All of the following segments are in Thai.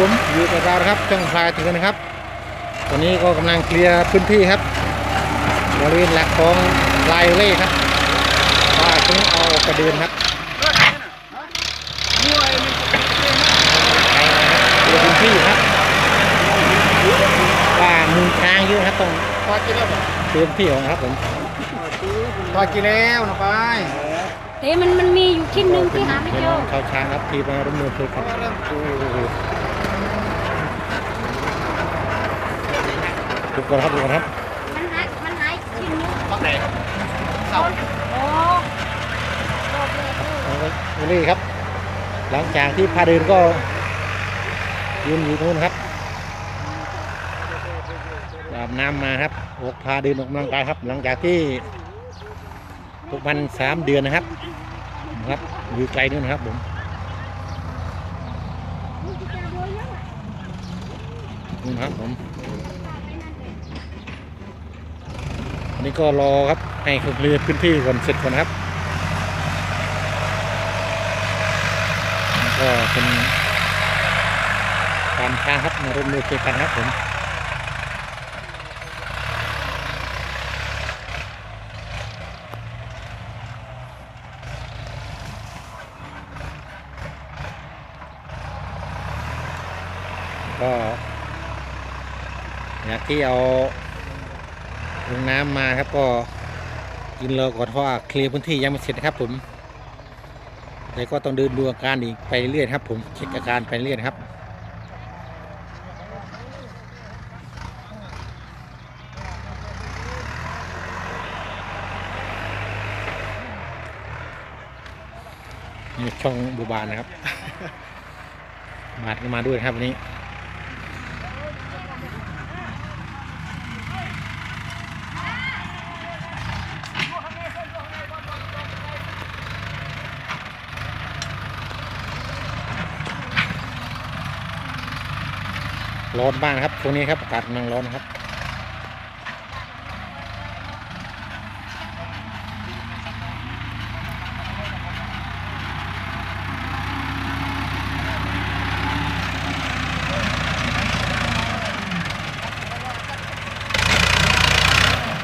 ผมอยู่กับเรานะครับช่องพลายถึงนะครับตอนนี้ก็กำลังเคลียร์พื้นที่ครับบริเวณหลักของลายเล่ครับว่าตรงนี้เอาออกกระเดินครับเคลียร์พื้นที่ครับว่ามุงช้างเยอะครับต้องพอกินแล้วบ่เคลียร์พื้นที่ของครับผมพอกินแล้วนะไปเต้มันมันมีอยู่ชิ้นหนึ่งที่หาไม่เจอเขาช้างครับทีมาร่วมมือช่วยกันโอ้โห ดูก่อนครับดูก่อนครับมันหายมันหายชิ้นหนึงพักไหนเสาโอ้โอเคนี่ครับ หลังจากที่พาเดินก็ยืนอยู่นู้นครับอาบน้ำมาครับออกพาเดินออกกำลังกายครับ หลังจากที่ทุกวันสามเดือนนะครับนะครับอยู่ไกลนู่นนะครับผมนู่นครับผม อันนี้ก็รอครับให้เขาเคลียร์พื้นที่ก่อนเสร็จก่อนครับ ก็เป็นการช้าครับมาร่วมมือช่วยกันครับผมก็อยากที่เอา ลงน้ำมาครับก็กินรอก่อนเพราะว่าเคลียร์พื้นที่ยังไม่เสร็จนะครับ ผมแต่ก็ต้องเดินดูอาการอีกไปเรื่อยครับ ผมเช็คอาการไปเรื่อยนะครับนี่ช่องบูบานนะครับ มาดก็มาด้วยนะครับวันนี้ ร้อนบ้างนครับช่วงนี้ครับอากาศกำลังร้อนครับ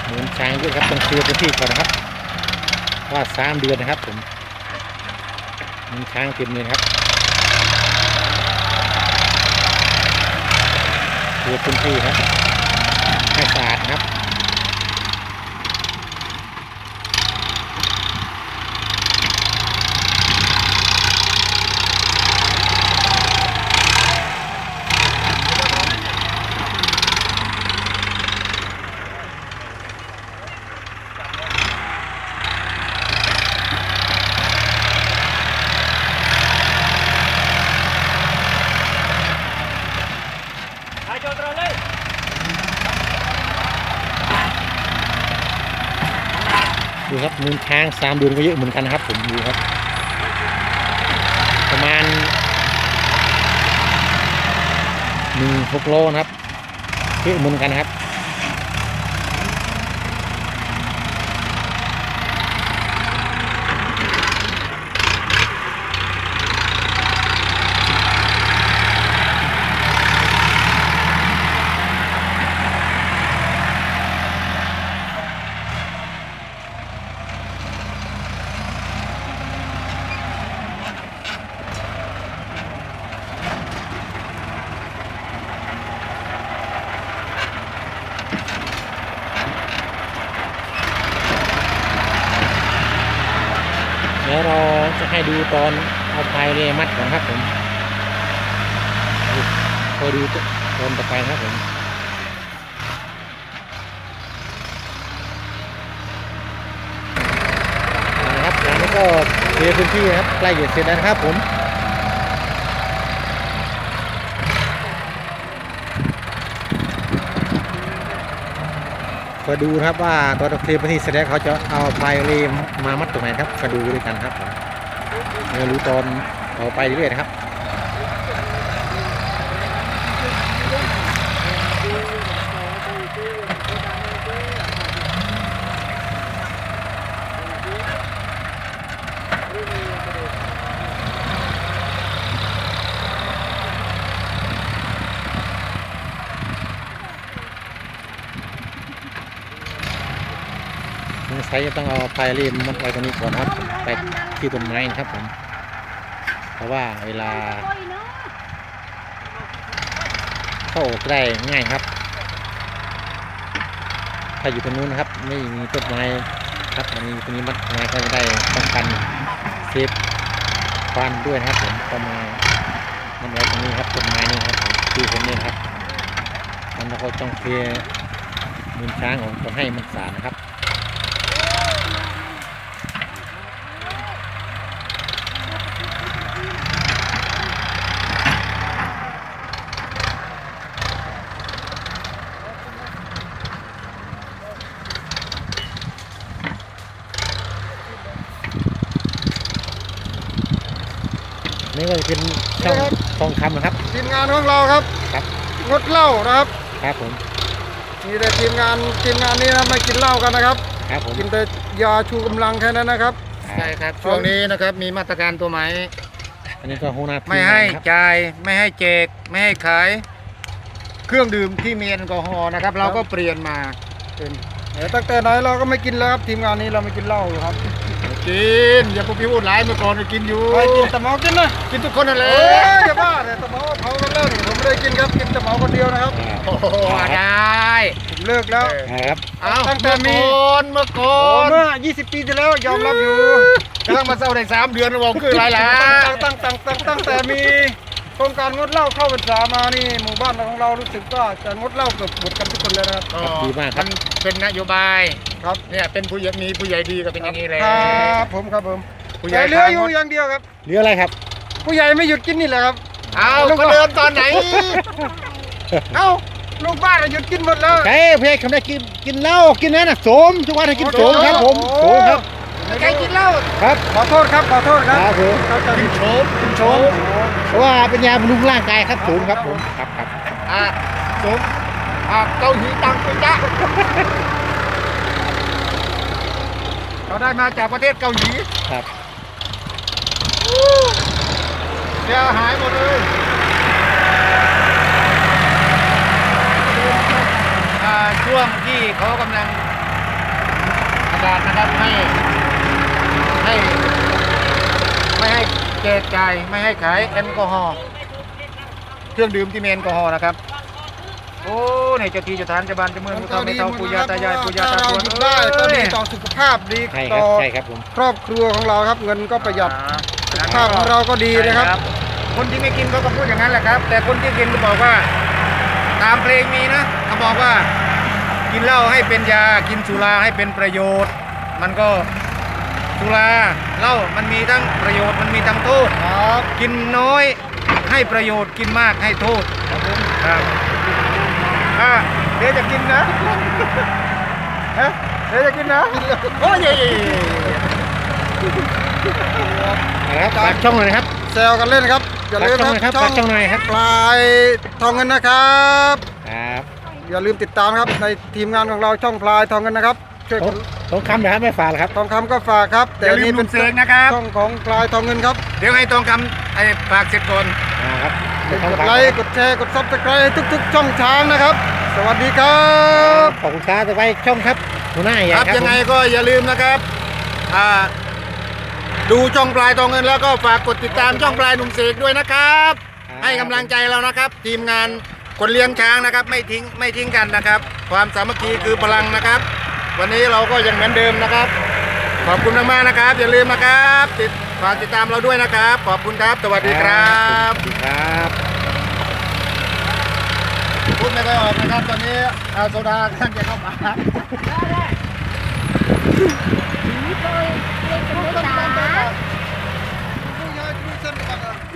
หมุนช้างด้วยครับต้องเคลียร์พื้นที่ก่อนนะครับว่าสามเดือนนะครับผมหมุนช้างเต็มเลยครับเคลียร์ พื้นที่ครับให้สะอาดครับ ดูครับมูลช้างสามเดือนก็เยอะเหมือนกันนะครับ ผมดูครับ ประมาณหนึ่งหกโลนะครับเยอะเหมือนกันครับ เดี๋ยวเราจะให้ดูตอนเอาพายเรมัดก่อนครับผมคอยดูตอนต่อไปนะครับผมนะครับแล้วก็เคลียร์พื้นที่นะครับใกล้จะเสร็จแล้วนะครับผม คอยดูครับว่าตอนเคลียร์พื้นที่แสดงเขาจะเอาไฟเรมมามัดตรงไหนครับคอยดูด้วยกันครับผมเรียวรู้ตอนเอาไปเรื่อยๆนะครับ ช้จะต้องเอาพายเรีมมัดไว้ตรงนี้ก่อนครับไปที่ต้นไม้นะครับผมเพราะว่าเวลา เข้าออกได้ง่ายครับ ถ้าอยู่ตรงนู้นนะครับ ไม่มีต้นไม้ครับอันนี้ตรงนี้มัดไม้ก็จะได้ป้องกันเซฟควันด้วยนะครับผมก็มามันไว้ตรงนี้ครับต้นไม้นี่ครับคือผมนี่ครับมันเราก็ต้องเคลียร์มูลช้างของคนให้มันสานะครับ เป็นช่องทองคำนะครับทีมงานของเราครับครับงดเหล้านะครับครับผมมีแต่ทีมงานทีมงานนี้นะไม่กินเหล้ากันนะครับครับผมกินแต่ยาชูกำลังแค่นั้นนะครับใช่ครับช่วงนี้นะครับมีมาตรการตัวไหมอันนี้ก็หัวหน้าทีไม่ให้นะครับจ่ายไม่ให้แจกไม่ให้ขาย เครื่องดื่มที่มีแอลกอฮอล์นะครับ เราก็เปลี่ยนมาเป็นเออตั้งแต่ไหนเราก็ไม่กินแล้วครับทีมงานนี้เราไม่กินเหล้าอยู่ครับ กินอย่าพูดพี่พูดหลายเมื่อก่อนก็กินอยู่ใครกินแต่เมากินนะกินทุกคนนั่นแหละอย่าบ้าเลยแต่เมาเผากันแล้วนี่ผมไม่ได้กินครับกินแต่เมาคนเดียวนะครับโอ้โหได้ผมเลิกแล้วครับตั้งแต่มีเมื่อก่อโอ้นเมื่อ20 ปีที่แล้วยอมรับอยู่กำลังมาเศร้าได้สามเดือนบอกคือไรล่ะตั้งตั้งตั้งตั้งตั้งแต่มี โครงการงดเหล้าเข้าพรรษามานี่หมู่บ้านของเรารู้สึกว่าจะงดเหล้าเกือบหมดกันทุกคนเลยนะครับอ๋อดีมากคมัรับ นเป็นนโยบายครับเนี่ยเป็นผู้ใหญ่มีผู้ใหญ่ดีก็เป็นอย่างนี้แหละครับผมครับผมผู้ใหญ่แต่เหลืออยู่ทางงดอย่างเดียวครับ เหลืออะไรครับ ผู้ใหญ่ไม่หยุดกินนี่แหละครับ เอาก็เดินตอนไหน เอ้าลูกบ้านอะหยุดกินหมดแล้ว ใช่พี่คำได้กินกินเหล้ากินนั่นน่ะโสมทุกวันให้กินโสมครับผมโสมครับใครกินเหล้าครับขอโทษครับขอโทษครับครับผมครับจะกินโฉมกิน โฉมเพราะว่าเป็นยาบำรุงร่างกายครับโสมครับผมครับครับอะโฉมอะเกาหลีตังกุจ๊ะเราได้มาจากประเทศเกาหลีครับเสียหายหมดเลยอ่าช่วงที่เขากำลังประกาศนะครับให้ให้ไม่ให้ แจกจ่ายไม่ให้ขายแอลกอฮอล์เครื่องดื่มที่มีแอลกอฮอล์นะครับ โอ้ในเจ้าที่เจ้าทานเจ้าบ้านเจ้าเมืองผู้เฒ่าไม่เฒ่าปู่ย่าตายายปู่ย่าตาถ้ทเราวดหยุดได้ก็ดีต่อสุขภาพดีใช่คต่รับอใช่ครับผม ครอบครัวของเราครับเงินก็ประหยัดอ่าสุขภาพของเราก็ดีนะครับใช่คนที่ไม่กินเขาก็พูดอย่างนั้นแหละครับ แต่คนที่กินก็บอกว่า ตามเพลงมีนะเขาบอกว่า กินเหล้าให้เป็นยา กินสุราให้เป็นประโยชน์ มันก็ สุราเหล้ามันมีทั้งประโยชน์มันมีทั้งโทษครับกินน้อยให้ประโยชน์กินมากให้โทษครับอ่าเดี๋ยวจะกินนะฮะเดี๋ยวจะกินนะโอ้ยเย่นะครับฝากช่องหน่อยนะครับแซวกันเล่นครับอย่าฝากลืมช่องหน่อยคครัรับบฝากช่องหน่อยครับปลายทองเงินนะครับครับ อย่าลืมติดตามครับในทีมงานของเราช่องพลายทองเงินนะครับ ช่วยทองทองคำนะครับไม่ฝากหรอกครับ ทองคำก็ฝากครับอย่าลืมนี่ลุเป็นงเสกนะครับ ช่องของพลายทองเงินครับเดี๋ยวให้ทองคำไอ้ฝากเสร็จก่อน อ่าครับกดไลค์กดแชร์กดซับสไครต์ให้ทุก ๆ ช่องทางนะครับ สวัสดีครับขอบคุณครับต่อไปช่องครับหัวหน้าใหญ่คครัรับบยังไงก็อย่าลืมนะครับอ่าดูช่องปลายทองเงินแล้วก็ฝากกดติดตามช่องปลายหนุ่มเสกด้วยนะครับ ให้กำลังใจเรานะครับ ทีมงานคนเลี้ยงช้างนะครับ ไม่ทิ้งไม่ทิ้งกันนะครับ ความสามัคคีคือพลังนะครับ วันนี้เราก็ยังเหมือนเดิมนะครับ ขอบคุณมากๆนะครับ อย่าลืมนะครับ ติดฝากติดตามเราด้วยนะครับ ขอบคุณครับ สวัสดีครับสวัสดีครับพูดไม่ค่อยออกนะครับ ตอนนี้อาโซดากำลังจะเข้ามา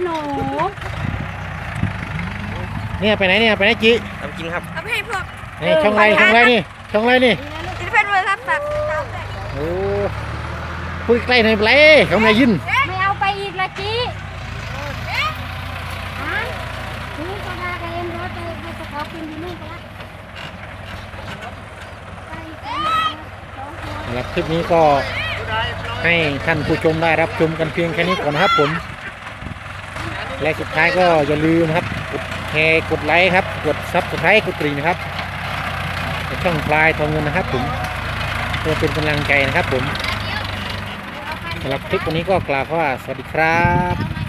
หนูเนี่ยไปไหนเนี่ยไปไหนจีทำจริงครับเอาไปให้พวกนี่ช่องไรช่องไรนี่ช่องไรนี่ โอ้คุยใกล้หน่อยไปเลยเขาไม่ได้ยิน ไม่เอาไปอีกละจีฮะถึงกระดาษกับเอ็มร้อยไปไปสกอกินที่นู่นก็ละไปกันสองคนสำหรับคลิปนี้ก็ให้ท่านผู้ชมได้รับชมกันเพียงแค่นี้ก่อนนะครับผม และสุดท้ายก็อย่าลืมนะครับ กดแชร์กดไลค์ครับ กดซับสไครต์กดกริ่งนะครับในช่องปลายทองเงินนะครับผม เพื่อเป็นกำลังใจนะครับผมสำหรับคลิปวันนี้ก็กล่าวว่าสวัสดีครับ